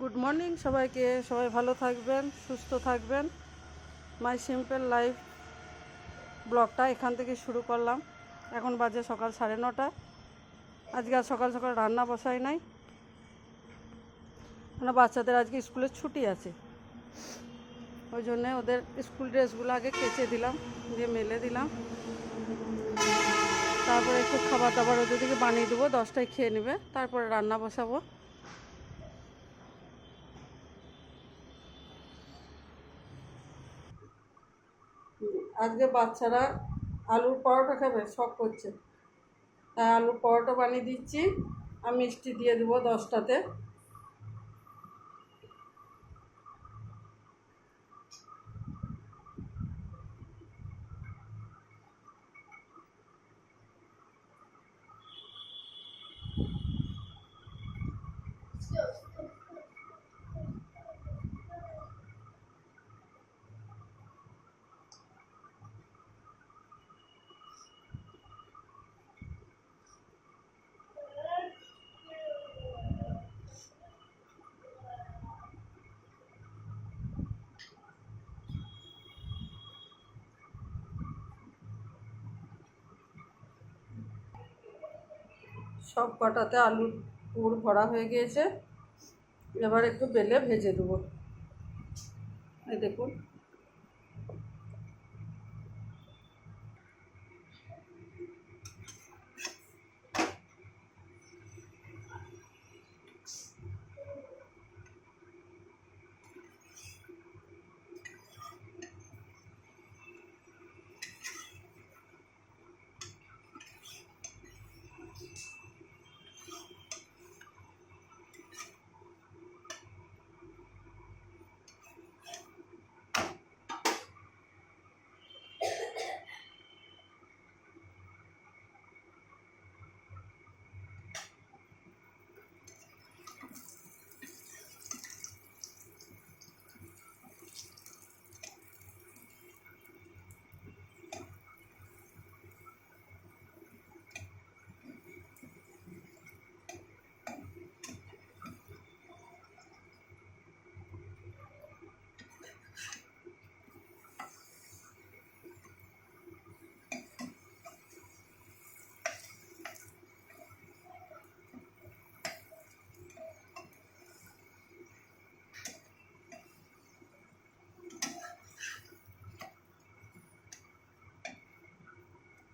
Good morning সবাইকে। সবাই ভালো থাকবেন, সুস্থ থাকবেন। মাই সিম্পল লাইফ ব্লগটা এখান থেকে শুরু করলাম। এখন বাজে সকাল সাড়ে নটা। আজকে আর সকাল সকাল রান্না বসাই নাই। কেন বাচ্চাদের আজকে স্কুলের ছুটি আছে। ওই জন্যে ওদের স্কুল ড্রেসগুলো আগে কেচে দিলাম, দিয়ে মেলে দিলাম। তারপরে একটু খাবার দাবার ওদের দিকে বানিয়ে দেবো, দশটায় খেয়ে নেবে। তারপরে রান্না বসাবো। আজকে বাচ্চারা আলুর পরোটা খাবে, শখ করছে। তাই আলুর পরোটা বানিয়ে দিচ্ছি। আর মিষ্টি দিয়ে দেবো দশটাতে। সব কটাতে আলুর পুর ভরা হয়ে গিয়েছে। এবার একটু বেলে ভেজে দেবো। এই দেখুন।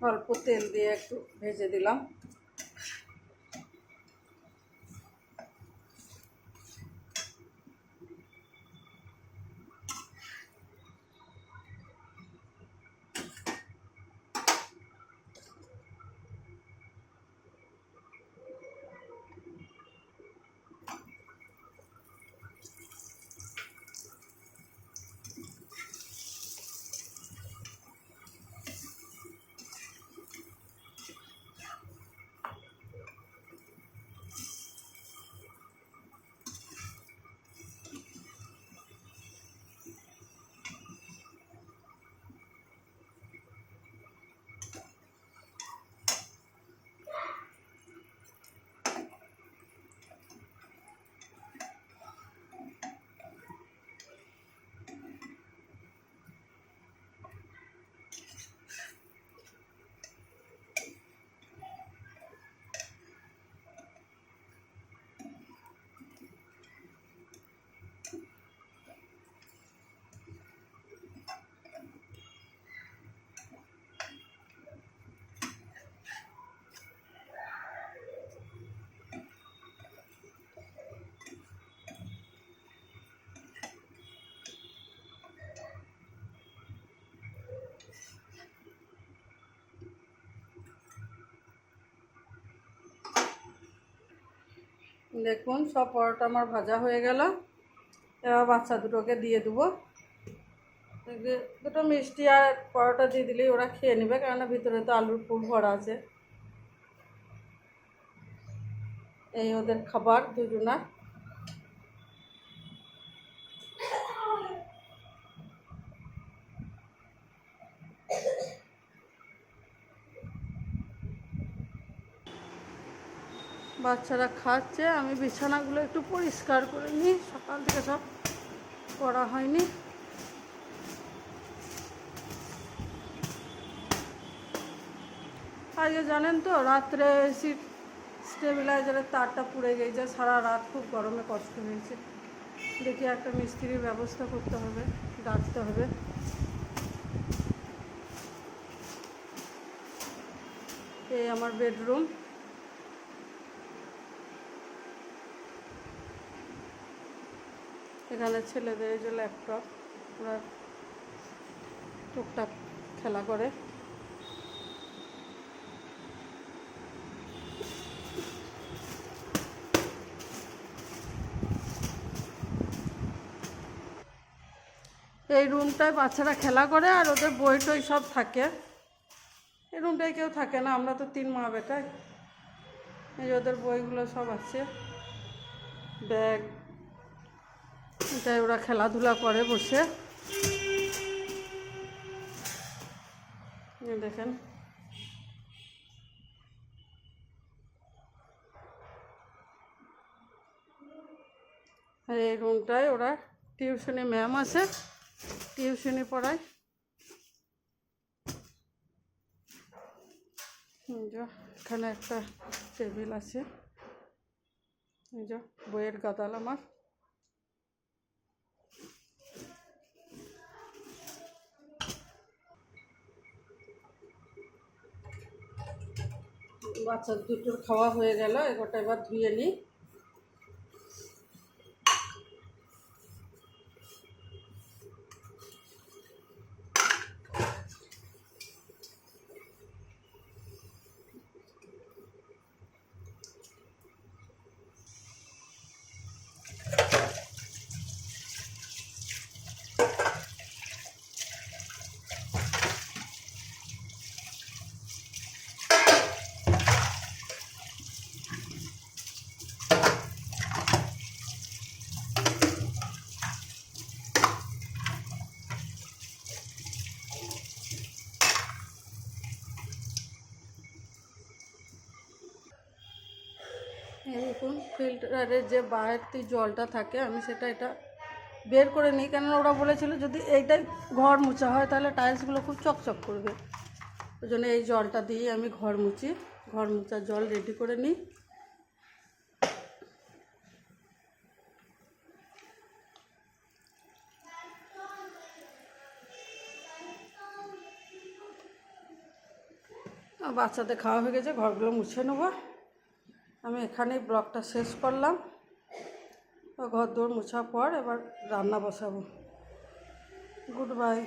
অল্প তেল দিয়ে একটু ভেজে দিলাম। দেখুন, সব পরোটা আমার ভাজা হয়ে গেল। এবার বাচ্চা দুটোকে দিয়ে দেবো। দুটো মিষ্টি আর পরোটা দিয়ে দিলেই ওরা খেয়ে নেবে, কেননা ভিতরে তো আলুর ফুল ভরা আছে। এই ওদের খাবার দুজনার। বাচ্চারা খাচ্ছে। আমি বিছানাগুলো একটু পরিষ্কার করে নিই। সকাল থেকে সব করা হয়নি। আজকে জানেন তো, রাত্রে এসি স্টেবিলাইজারের তারটা পুড়ে গেছে। সারা রাত খুব গরমে কষ্ট হয়েছে। দেখি একটা মিস্ত্রির ব্যবস্থা করতে হবে, ডাকতে হবে। এই আমার বেডরুম। এখানে ছেলেদের যে ল্যাপটপ ওরা টুকটাক খেলা করে। এই রুমটায় বাচ্চারা খেলা করে আর ওদের বই টই সব থাকে। এই রুমটায় কেউ থাকে না, আমরা তো তিন মা বেটাই এই ওদের বইগুলো সব আছে। ব্যাগ এটাই ওরা খেলাধুলা করে বসে। দেখেন। আর এই রুমটায় ওরা টিউশনি ম্যাম আছে, টিউশনি পড়ায়। এখানে একটা টেবিল আছে। বইয়ের গাদাল আমার। বাচ্চা দুটোর খাওয়া হয়ে গেল এগোটা এবার ধুয়ে নিই এই দেখুন ফিল্টারের যে বাড়তি জলটা থাকে, আমি সেটা এটা বের করে নিই। কেননা ওরা বলেছিল যদি এইটাই ঘর মোছা হয়, তাহলে টাইলসগুলো খুব চকচক করবে। ওই জন্য এই জলটা দিয়ে আমি ঘর মুছি। ঘর মোছার জল রেডি করে নিই। বাচ্চাদের খাওয়া হয়ে গেছে, ঘরগুলো মুছে নেব। আমি এখানেই ব্লগটা শেষ করলাম। ঘর দৌড় মোছার পর এবার রান্না বসাবো। Good bye.